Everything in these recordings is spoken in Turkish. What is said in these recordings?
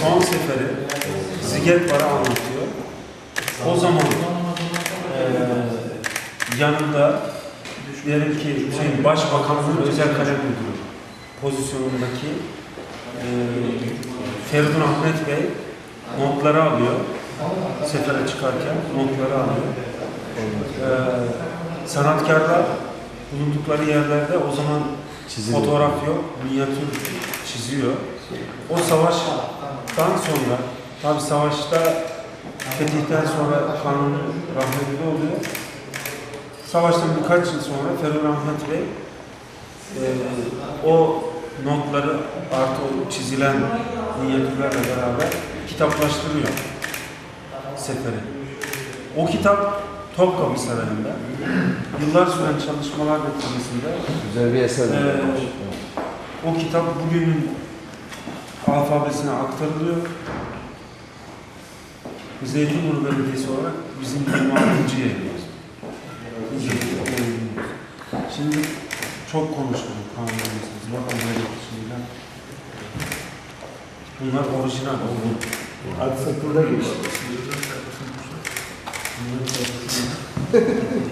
son seferi Zigetbar'ı anlatıyor. O zaman eee, yanında diyelim ki şey, Başbakanlığın özel kalem müdürü pozisyonundaki eee Feridun Ahmet Bey notları alıyor. Sefere çıkarken notları alıyor. Eee sanatkarlar bulundukları yerlerde o zaman fotoğraf yok, minyatür çiziyor. O savaştan sonra, tabi savaşta fetihten sonra kanuni rahmetli oluyor. Savaştan birkaç yıl sonra Ferur Ahmet Bey eee, o notları artı o çizilen minyatürlerle beraber kitaplaştırıyor seferi. O kitap Topkapı Sarayı'nda yıllar süren çalışmalar neticesinde Güzel bir eser. ee, o kitap bugünün alfabesine aktarılıyor. Zeytinburnu Belediyesi olarak bizim 26. yayınımız. Biz de yayınlıyoruz. Şimdi çok konuştuk kanunumuzda. Bakın böyle şeyler. Bunlar orijinal. Hadi satırda geçti.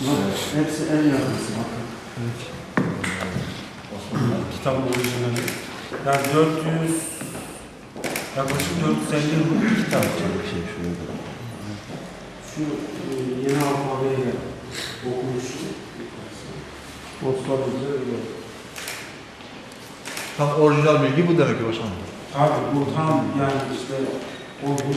Bak, hepsi yakınsı bakın. Kitabın orijinali. Yani 400 yaklaşık 450 yıllık bir kitap. Şu e, yeni alfabeyle okunuşu. Osmanlıca öyle. Tam orijinal bilgi bu demek ki başkanım. Abi bu tam yani işte o bu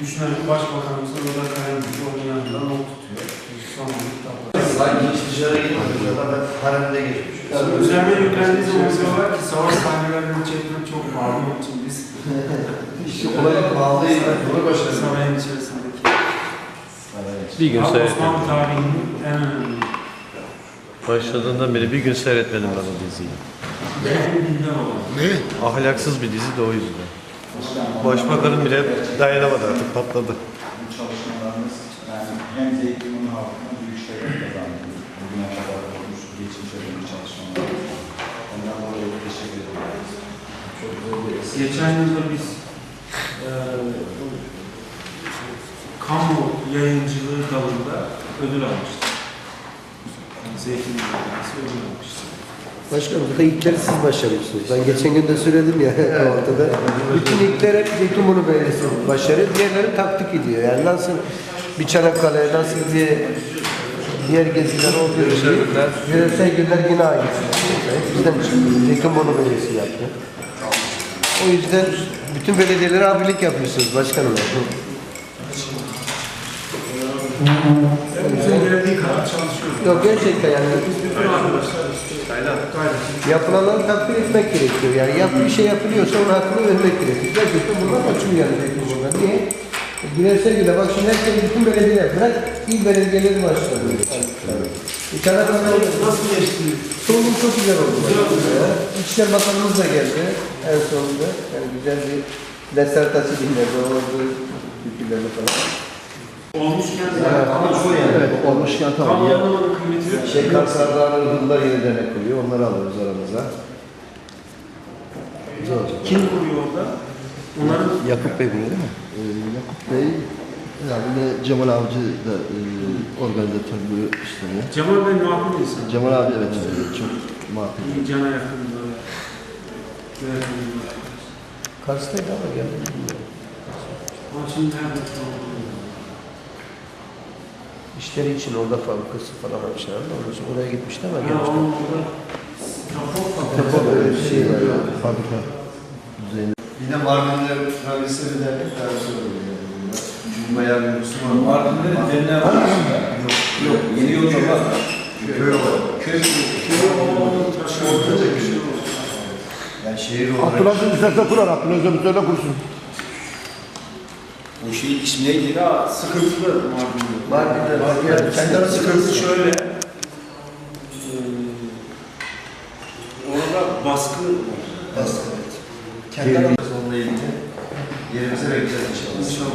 düşünelim başbakanımızın o da kalem gibi onun yanında not tutuyor. Sonra kitaplar. Sanki hiç dışarı gitmemiş. Zaten haremde geçmiş. Yani üzerine yüklendiği zaman diyorlar ki savaş sahnelerini çekmek çok pahalı onun için biz İşte olayın pahalıydı. Bunu başarılı. sarayın içerisindeki. Bir gün seyretmedim. Osmanlı tarihinin en önemli Başladığından beri bir gün seyretmedim ben o diziyi. olan. Ahlaksız bir dizi de o yüzden. Başbakanım bile dayanamadı artık patladı. Bu çalışmalarınız yani hem Zeytinburnu halkına büyük şeyler kazandınız. Bugüne kadar olmuş, geçmişe dönük çalışmalar. Ondan dolayı da teşekkür ederiz. Çok zor bir eser. Geçen yılda biz e, kamu yayıncılığı dalında ödül almıştık. Zeytin Üniversitesi ödül almıştı. Başkanım burada ilkleri siz başarıyorsunuz. Ben geçen gün de söyledim ya ortada. Bütün ilkler hep Zeytinburnu Belediyesi başarıyor. Diğerleri taktik ediyor. Yani nasıl bir Çanakkale, nasıl bir diğer geziler olduğu gibi yöresel günler yine aynı. Bizden çıktı. Zeytinburnu Belediyesi yaptı. O yüzden bütün belediyelere abilik yapıyorsunuz başkanım. Bizim belediye kadar çalışıyoruz. Yok gerçekten yani Bütün arkadaşlar yapılanları takdir etmek gerekiyor. Yani yap, bir şey yapılıyorsa onun hakkını vermek gerekiyor. Gerçekten bunlar açım yani. Niye? Bireysel güne bak şimdi herkes bütün belediyeler bırak il belediyeleri başladı. Bir tane nasıl geçti? Sonum çok güzel oldu. Ya. İçişler Bakanımız da geldi en sonunda. Yani güzel bir desertası dinledi. Orada fikirlerini falan. olmuşken Evet, olmuşken tamam. Ya, tamamlamanın kıymeti yok. şey Karsarlar'ın yeniden ekliyor. Onları alıyoruz aramıza. Kim kuruyor orada? Onların Yakup Bey bunu değil mi? Ee, Yakup Bey, herhalde Cemal Avcı da e, organizatörlüğü üstleniyor. Cemal Bey makul insan. Cemal abi evet e, çok makul. İyi cana yakın. Kars'taydı ama geldi. Ama şimdi nerede? İşleri için orada fabrikası falan açtılar da onun için oraya gitmişti ama Ya gelmişti. onun orada öyle bir şey var. ya. Fabrika de Mardin'de travesi bir dernek travesi oluyor. Bayağı bir Müslüman. Mardin'de denilen var mı? Yok. Yok. Yeni yolda var. Köy olarak. Köy Ortaca köy. Yani şehir olarak. Abdülazim Üstad'la kurar, Abdülazim Üstad'la kursun. Bu şeyin ismi neydi? Ya sıkıntılı Mardin'de. Mardin'de. Yani Kendi arası sıkıntı şöyle. eee, orada baskı var. Baskı, evet. Kendi aramızda onunla ilgili yerimize bekleyeceğiz inşallah. İnşallah.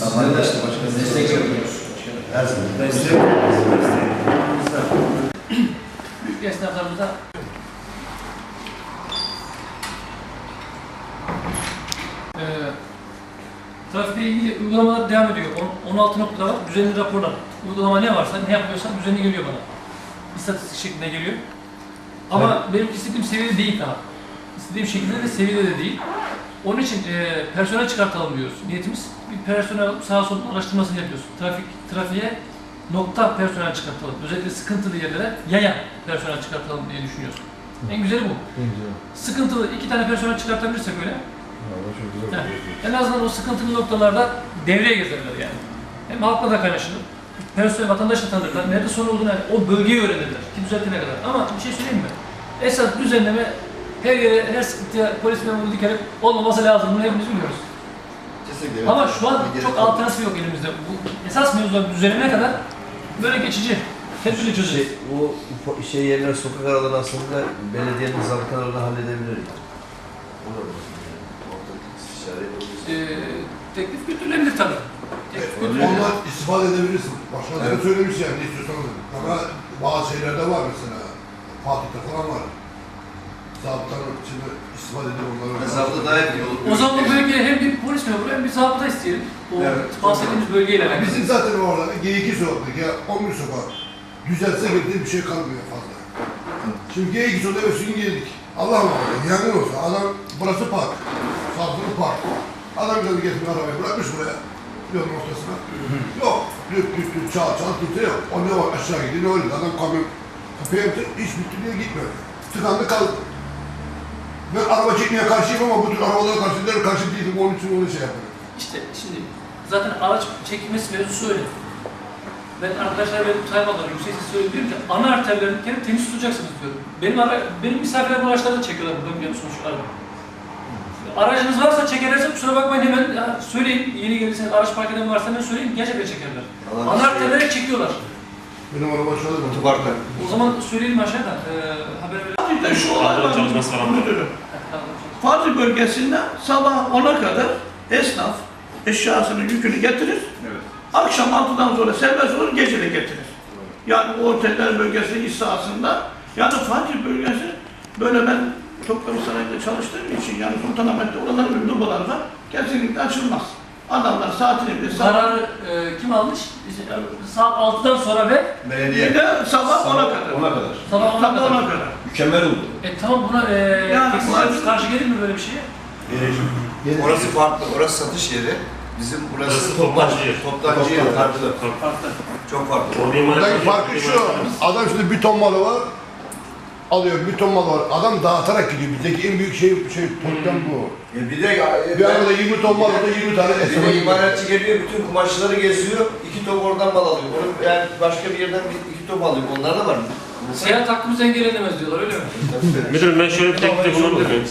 Tamam. Güzelleşti başkanım. Destek bekliyoruz. Her zaman. Destek. büyük esnaflarımıza Eee trafikle ilgili uygulamalar devam ediyor. On- 16 noktada var. Düzenli raporlar. Uygulama ne varsa, ne yapıyorsan düzenli geliyor bana. İstatistik şeklinde geliyor. Ama benim istediğim seviyede değil daha. İstediğim şekilde de seviyede de değil. Onun için eee personel çıkartalım diyoruz. Niyetimiz bir personel sağa sola araştırmasını yapıyoruz. Trafik trafiğe nokta personel çıkartalım. Özellikle sıkıntılı yerlere yaya personel çıkartalım diye düşünüyoruz. En güzeli bu. Sıkıntılı iki tane personel çıkartabilirsek öyle. Yani en azından o sıkıntılı noktalarda devreye gezerler yani. Hem halkla da kaynaşılır. Personel vatandaşla tanırlar. Nerede sorun olduğunu yani o bölgeyi öğrenirler. Ki düzeltene kadar. Ama bir şey söyleyeyim mi? Esas düzenleme her yere, her sıkıntıya polis memuru dikerek olmaması lazım. Bunu hepimiz biliyoruz. Kesinlikle. Ama şu an çok alternatif yok elimizde. Bu esas mevzular düzenine kadar böyle geçici. Tedbirli çözeceğiz. Şey, bu po- şey yerler sokak araları aslında belediyenin zabıtalarını halledebilir. yani. Olabilir. Ortak istişare yapabiliriz. Ee, teklif götürülebilir tabii. Ondan istifade edebilirsin. Başkan evet. söylemiş yani ne istiyorsanız. Ama bazı şeylerde var mesela. Fatih'te falan var. Zabıtanın içinde istifade edip onları... Hesabı daha iyi olur. O zaman bu bölgeye hem bir polis memuru hem bir zabıta isteyelim. O Evet. bahsettiğimiz bölgeyle alakalı. Bizim zaten orada G2 sokaktaki ya 11 sokak düzelse girdiği bir şey kalmıyor fazla. Şimdi G2 sokakta eve gün geldik. Allah Allah yangın olsa adam burası park. Sabzılı park. Adam geldi getirmiş arabayı bırakmış buraya. Yolun ortasına. yok. Düt düt düt çağ çağ kimse yok. O ne var aşağı gidiyor ne öyle. Adam kamyon kapıya yaptı. Hiç bitti diye gitmedi. Tıkandı kaldı. Ben araba çekmeye karşıyım ama bu tür arabalara karşı karşı değilim. Onun için onu şey yapıyorum. İşte şimdi zaten araç çekilmesi mevzusu öyle. Ben arkadaşlar benim saymadan yüksek sesle söylüyorum ki ana arterlerini temiz tutacaksınız diyorum. Benim ara, benim misafirler bu araçları da çekiyorlar buradan biliyor musunuz şu araba. Aracınız varsa çekerlerse kusura bakmayın hemen ya, söyleyin. Yeni gelirseniz araç park eden varsa hemen söyleyin. Gerçekten çekerler. Ana arterleri çekiyorlar. Benim araba şöyle mi? Otoparkta. O zaman söyleyelim aşağıdan. Ee, haber verelim. Fatih'te şu olay var. Müdürüm. Fatih bölgesinde sabah 10'a kadar esnaf eşyasını, yükünü getirir. Akşam 6'dan sonra serbest olur, gece de getirir. Yani o oteller bölgesi iş sahasında. Yani Fatih bölgesi böyle ben Topkapı Sarayı'nda çalıştığım için yani Sultanahmet'te oraların ünlü var kesinlikle açılmaz. Adamlar saatini bile saat Kararı e, kim almış? Biz- Saat 6'dan sonra ve Belediye. bir de sabah 10'a kadar. Ona kadar. sabah 10'a Sabah kadar. 10'a kadar. Mükemmel oldu. E tamam buna e, Yani bu- karşı gelir mi böyle bir şeye? Orası farklı, orası satış yeri. Bizim burası, Burası toplancı yer. Toptancı yeri farklı. Farklı. Çok farklı. Buradaki farkı şu, adam şimdi bir ton malı var, alıyor bir ton malı var. Adam dağıtarak gidiyor. Bizdeki en büyük şey, şey problem bu. E bir de Bir arada 20 ton mal da 20 tane bir de imalatçı geliyor, bütün kumaşları geziyor, iki top oradan mal alıyor. Onu yani başka bir yerden bir, iki top alıyor. Onlar da var mı? Seyahat hakkımız engellenemez diyorlar öyle mi? Müdürüm ben şöyle bir teklifte yani.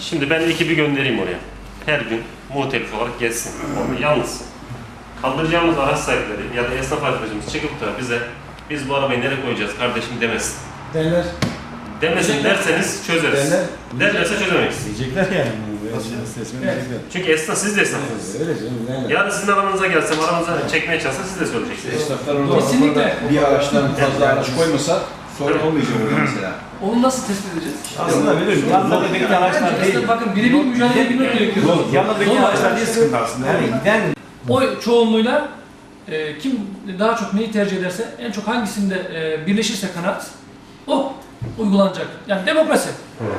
Şimdi ben ekibi göndereyim oraya. Her gün muhtelif olarak gelsin. Orada yalnız. Kaldıracağımız araç sahipleri ya da esnaf arkadaşımız çıkıp da bize biz bu arabayı nereye koyacağız kardeşim demesin. Derler. Demesin derseniz çözeriz. Derler. Derlerse çözemeyiz. Diyecekler yani. Sesmen Evet. diyecekler. Çünkü esnaf siz de esnafsınız. Öyle canım. Derler. Yarın sizin aranıza gelsem aranıza çekmeye çalışsa siz de söyleyeceksiniz. Esnaflar orada Kesinlikle. bir araçtan fazla araç koymasa sorun olmayacak orada mesela. Onu nasıl tespit edeceğiz? Aslında bilirim. Yanlarındaki araçlar değil. Aslında bakın birebir mücadele bilmek gerekiyor. Yanlarındaki Zor. araçlar değil sıkıntı aslında. Yani giden Oy çoğunluğuyla e, kim daha çok neyi tercih ederse, en çok hangisinde e, birleşirse kanaat, o uygulanacak. Yani demokrasi.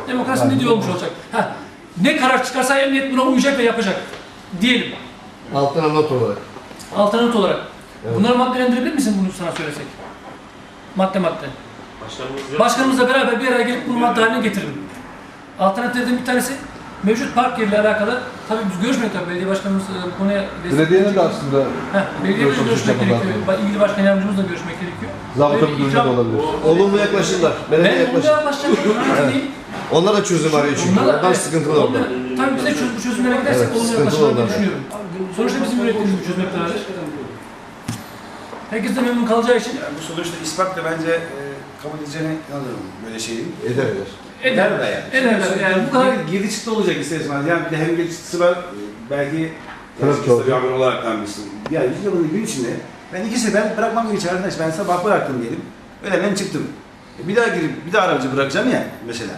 Demokrasi ne diyor olmuş olacak? Ha, ne karar çıkarsa emniyet buna uyacak ve yapacak. Diyelim. Altına not olarak. Alternatif olarak. Bunları maddelendirebilir misin bunu sana söylesek? Madde madde. Başkanımız yok. Başkanımızla beraber bir araya gelip bunu madde haline getirelim. Alternatiflerden bir tanesi mevcut park yeriyle alakalı. Tabii biz görüşmedik tabii belediye başkanımız e, bu konuya Belediyenin de aslında Heh, belediyeyle Görüşmek gerekiyor. Ba- İlgili başkan yardımcımızla görüşmek gerekiyor. zabıta Ve müdürlüğü ikram- olabilir. Olumlu yaklaşırlar. Belediye Ben yaklaşır. bundan başlayacağım. değil. Onlar da çözüm arıyor çünkü. Onlar evet, sıkıntılı orada. onlar- Tabii biz de çöz, bu çözümlere gidersek Evet, olumlu sıkıntılı orada. düşünüyorum. Sonuçta bizim ürettiğimiz bir çözüm beraber. Herkes de memnun kalacağı için Yani bu sonuçta ispat da bence e, kabul edeceğine inanıyorum böyle şeyin. Ederler. eder. De yani. Ederler yani bu kadar Girdi çıktı olacak ister istemez. Yani bir de hem girdi çıktısı var. Belki Trafik kısa oldu. bir haber olarak vermişsin. Ya yüz yılın gün içinde ben iki sefer bırakmam gerekiyor arkadaş. Ben sabah bıraktım diyelim. Öyle ben çıktım. E bir daha girip bir daha aracı bırakacağım ya mesela.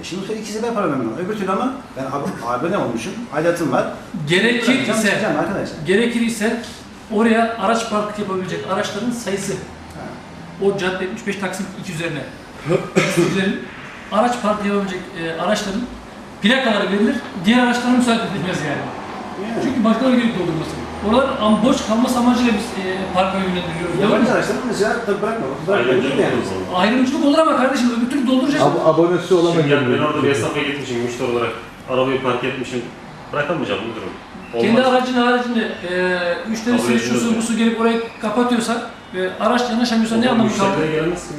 E şimdi sonra iki sefer para vermem lazım. Öbür türlü ama ben ab- abone olmuşum. Aidatım var. Gerekir Bırakacağım, ise, çıkacağım arkadaşlar. gerekir ise oraya araç park yapabilecek araçların sayısı. O cadde 75 Taksim 2 üzerine. üzerine araç park yapabilecek e, araçların plakaları verilir. Diğer araçlara müsaade edilmez yani. Çünkü başkaları gelip doldurmasın. Oralar am- boş kalması amacıyla biz e, parka yönlendiriyoruz. Yabancı araçları mesela tabii bırakma. Değil yani. Ayrımcılık olur ama kardeşim öbür türlü dolduracağız. Ab abonesi Şimdi olamayan yani ben orada bir esnafa gitmişim müşteri olarak. Arabayı park etmişim. Bırakamayacağım bu durum. Olmaz. Kendi aracını haricinde e, müşterisi şusu busu gelip orayı kapatıyorsa ve araç yanaşamıyorsa ne anlamı kaldı? Müşterilere gelemez ki.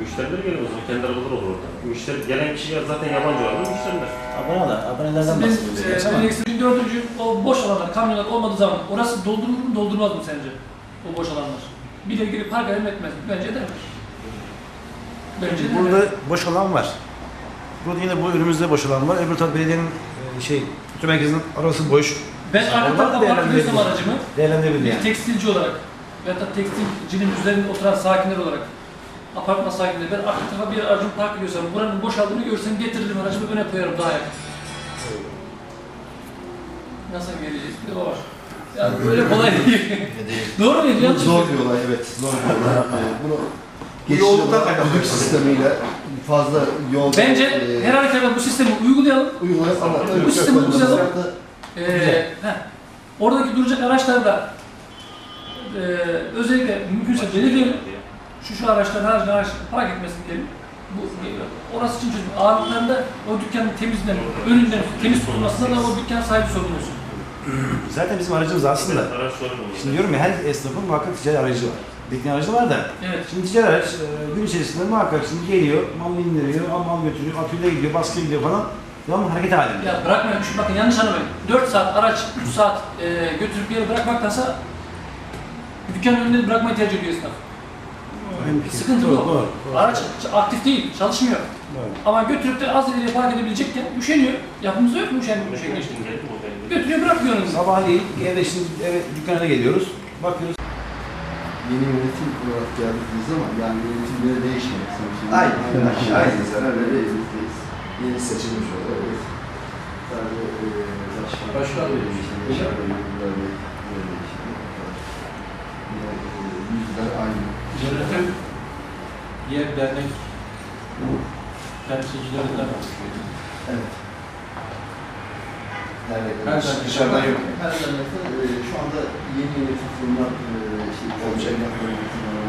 Müşteriler gelemez. O kendi arabaları olur orada. Müşteri, gelen kişiler zaten yabancı olan müşteriler. Aboneler, abonelerden bahsediyoruz. e, Ama benim dördüncü o boş alanlar, kamyonlar olmadığı zaman orası doldurur mu doldurmaz mı sence? O boş alanlar. Bir de girip park mi etmez mi? Bence eder. Bence eder. Burada boş alan var. Burada yine bu önümüzde boş alan var. Öbür taraf belediyenin e, şey, kültür merkezinin arası boş. ben arka Onlar tarafa park ediyorsam aracımı Değerlendirebilir bir yani. tekstilci olarak veya da tekstilcinin üzerinde oturan sakinler olarak apartman sakinleri ben arka tarafa bir aracımı park ediyorsam buranın boşaldığını görsem getiririm aracımı öne koyarım daha yakın. Nasıl geleceğiz? Bir de o var. Yani böyle kolay değil. Doğru muydu? Yanlış? Zor bir olay evet. Zor bir olay. Ee, Bunu yolculuktan kaynaklı. düdük sistemiyle fazla yol Bence e, her halükarda bu sistemi uygulayalım. uygulayıp ama Bu sistemi uygulayalım. da Ee, heh, oradaki duracak araçlar da e, özellikle mümkünse belirleyelim. Şu şu araçlar haricinde araç park etmesin diyelim. Bu, orası için çözüm. Ağırlıklarında o dükkanın temizliğinden, önünden temiz tutulmasında da o dükkan sahibi sorumlu olsun. Zaten bizim aracımız aslında. Şimdi diyorum ya her esnafın muhakkak ticari aracı var. Dikten aracı var da. Evet. Şimdi ticari araç e, gün içerisinde muhakkak şimdi geliyor, mal indiriyor, al mal götürüyor, atölye gidiyor, baskı gidiyor falan. Devamlı hareket halinde. Ya bırakmayın, şu bakın yanlış anlamayın. 4 saat araç, 3 saat e, götürüp bir yere bırakmaktansa dükkanın önünde bırakma ihtiyacı duyuyor esnaf. Sıkıntı bu. doğru, doğru. Araç aktif değil, çalışmıyor. Doğru. Ama götürüp de az ileri park edebilecekken üşeniyor. Yapımızda yok mu üşenmiyor bu şekilde. Götürüyor bırakıyor onu. Sabahleyin eve şimdi eve dükkana geliyoruz. Bakıyoruz. yeni yönetim olarak geldiğiniz zaman yani yönetimleri sanki. Aynen, aynen, öyle değiliz. Yeni seçilmiş oluyor. Evet. Sadece e, başkan, Başkan değişti. başkan yönetimler de böyle işte. Yine e, yüzler aynı. Devletin diğer dernek temsilcilerinden oluşuyor. Evet. Dernek. Her dernek dışarıdan yok. Her dernekte şu anda yeni yeni tutulumlar e, şey, olacak yapmaya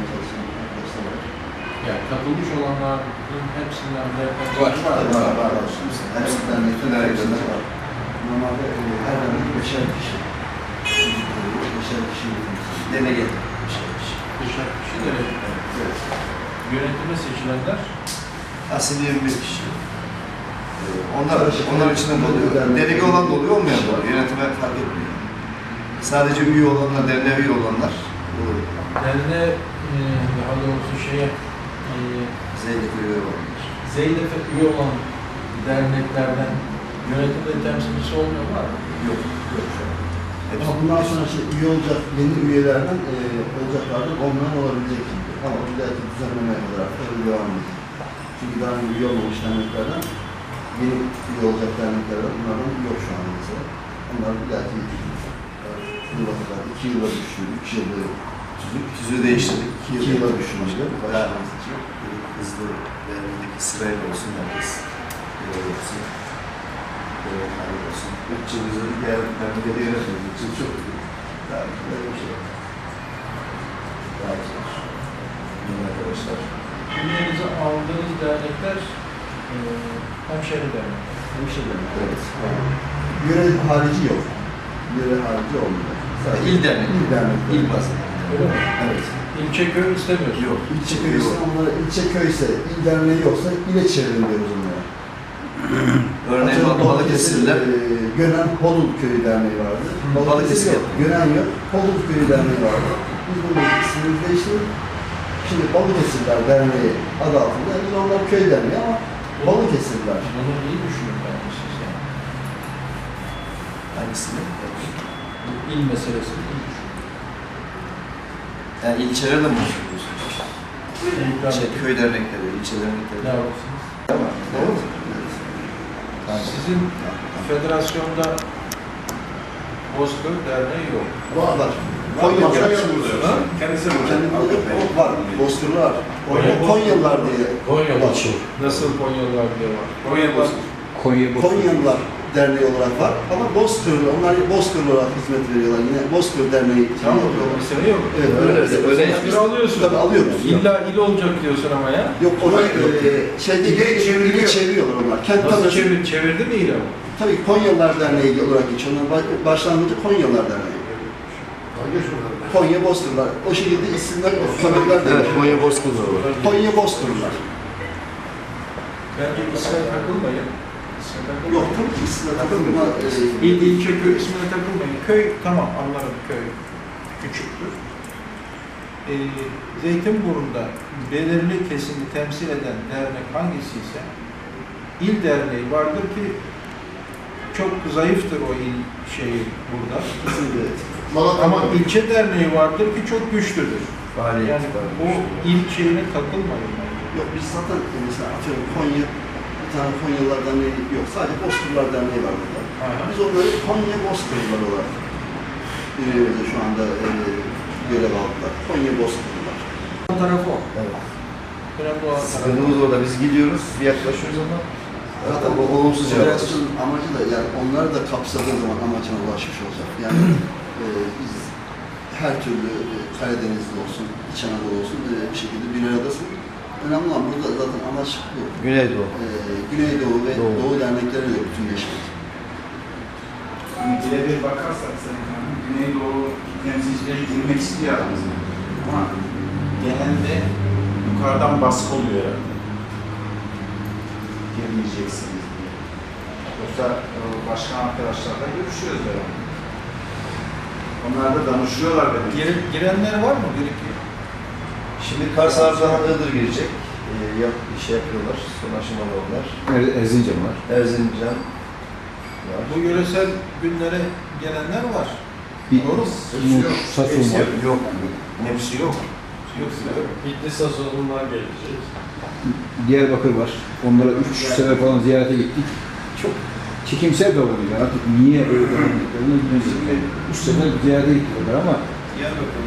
çalışan arkadaşlar var. Yani katılmış olanların hepsinden de var. Var, var, var. Hepsinden de dernekte var. Normalde e, her dernek beşer kişi. Beşer kişi. Dene geldi. 65'er kişi de evet. Yönetime seçilenler? Asil 21 kişi. Ee, onlar, onlar içinden doluyor. Delege olan doluyor, olmayan da Yönetime fark etmiyor. Sadece üye olanlar, derneğe üye olanlar doluyor. Derneğe, e, daha doğrusu şeye... E, Zeynep'e üye olanlar. Zeynep'e üye olan derneklerden yönetimde temsilcisi olmuyorlar mı? Yok. Yok an. Ama bundan sonra işte üye olacak, yeni üyelerden e, olacaklardan olmayan olabilecek şimdi. Ama belki düzenlemeye kadar öyle devam edecek. Çünkü daha önce üye olmamış derneklerden, yeni üye olacak derneklerden bunlardan yok şu an mesela. Onlar belki yıla kadar, iki yıla düşüyor, üç yılda Tüzük, tüzüğü değiştirdik. iki yıla düşmüşler. Bayağı Böyle hızlı derneğindeki sırayla olsun herkes. Böyle olsun. Hali olsun. Üç yıl derneğe yönetmedi. Üç yıl çok böyle bir şey yok. Daha güzel. Yeni arkadaşlar. Üyenize aldığınız dernekler e, hemşehri dernek. Hemşire evet. Görev harici yok. Görev harici olmuyor. Sadece İl dernek. İl dernek. İl bazında. Öyle mi? Evet. İlçe köy istemiyorsun. Yok. İlçe köyse onlara ilçe köyse, il derneği yoksa ile çevirin diyoruz onlara. Örneğin Atıyorum Balıkesir'de e, Gönen Polul Köyü Derneği vardı. Balıkesir yok. Gönen yok. Polul Köyü Derneği vardı. Biz bunu ismini değiştirdik. Şimdi Balıkesirler Derneği adı altında. Biz onlar köy derneği ama Balıkesirler. Bunu iyi düşünün bence siz yani. Hangisini? İl meselesi. Yani ilçelerde mi düşünüyorsunuz? Şey, köy dernekleri, ilçe dernekleri. Ne yapıyorsunuz? Tamam. Doğru mu? Sizin federasyonda Bozkır Derneği yok. Var var. Konya var. Kendisi Kendi o var. Bozkırlı var. O Konyalılar diye. Konyalılar. Nasıl Konyalılar diye var? Konya Bozkır. Konya Konyalılar Derneği olarak var ama Bozkırlı, onlar Bozkırlı olarak hizmet veriyorlar. Yine Bozkır Derneği. Tamam, bir sene yok. Evet, öyle. Öyle bir alıyorsun. Tabii alıyoruz. İlla il olacak diyorsun ama ya. Yok ona e, şeyde İle çevriliyor. ile çeviriyorlar onlar. Kent Nasıl çevir, çevirdi mi il ama? Tabii Konyalılar Derneği olarak geçiyor. Onlar baş- başlangıcı Konyalılar Derneği. Konya Bozkırlar. O şekilde isimler, tabirler de. Evet, Konya Bozkırlar var. Konya Bozkırlar. Bence isme takılmayın. İsme takılmayın. Yok tabii ki isimler takılma. e, İl, ilçe, köy ismine takılmayın. Köy tamam anlarım köy küçüktür. Ee, Zeytinburnu'nda belirli kesimi temsil eden dernek hangisi ise il derneği vardır ki çok zayıftır o il şeyi burada. Ama ilçe derneği vardır ki çok güçlüdür. Faaliyet Yani o il şeyine takılmayın. Yok biz zaten e, mesela atıyorum Konya, tane Konyalılar Derneği yok. Sadece Bozkırlar Derneği var burada. Aha. Biz onları Konya Bozkırlar olarak üyemize şu anda e, görev aldılar. Konya Bozkırlar. O tarafı o. Evet. Önemli olan tarafı. Sıkıntımız orada. Biz gidiyoruz, bir yaklaşıyoruz ama Zaten o olumsuz cevap. Amacı da yani onları da kapsadığı zaman amacına ulaşmış olacak. Yani e, biz her türlü e, Karadenizli olsun, İç Anadolu olsun e, bir şekilde bir aradasın. Önemli olan burada zaten amaç bu. Güneydoğu. E, Güneydoğu ve Doğu. Doğu, dernekleriyle bütünleşmek. Birebir bakarsak Hanım, Güneydoğu temsilcileri girmek istiyor aramızda. Ama genelde yukarıdan baskı oluyor herhalde. Girmeyeceksiniz diye. Yoksa e, başkan arkadaşlarla görüşüyoruz beraber. Onlar da danışıyorlar demek. Gir- girenler var mı? Bir iki. Şimdi Kars Ardahan Iğdır girecek. Ee, yap, iş yapıyorlar. Son aşamalı onlar. Erzincan var. Erzincan var. Bu yöresel günlere gelenler var. Bir Doğru mu? Hepsi var. yok. yok. Hepsi yok. Yok. Bitlis Asılımlar gelecek. Diyarbakır var. Onlara üç sefer falan ziyarete gittik. Çok çekimsel davranıyor. Artık niye öyle davrandıklarını bilmiyorum. Üç sefer ziyarete gittiler ama Diyarbakır'da